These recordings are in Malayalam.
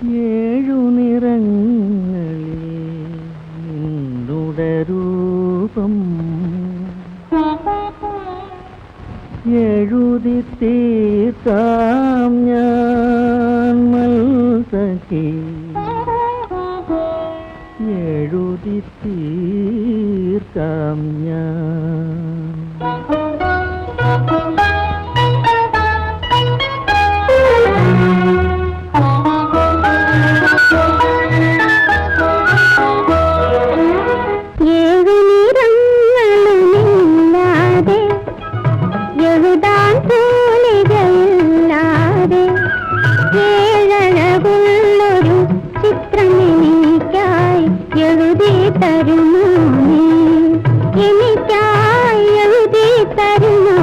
ഏഴു നിറങ്ങളിൽ നിന്നുടെ രൂപം എഴുതി തീർക്കാം ഞാൻ മൽസഖി എഴുതി തീർക്കാം ഞാൻ എഴുതി തരുമോ നീ എനിക്കായി എഴുതി തരുമോ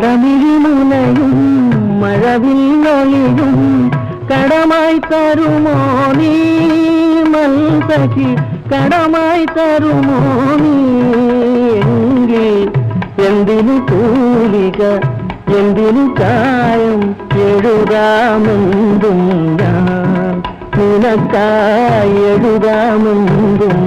കടമിഴിമുലയും മഴവില്ലൊളിയും കടമായി തരുമോ നീ മൽസഖി കടമായി തരുമോ നീ എങ്കിൽ എന്തിനു കൂലിക എന്തിനു കായം എഴുതാമെന്തും ഞാൻ നിനക്കായി എഴുതാമെന്തും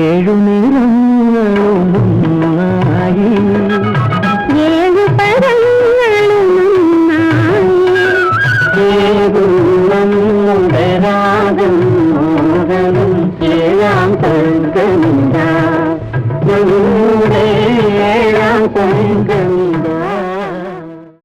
ഏഴു നിറങ്ങളുമായി ഏഴു പദങ്ങളുമായി ഏകുകളുടെ രാഗം മോഹനം ഏഴാം തർക്കമില്ല നമ്മുടെ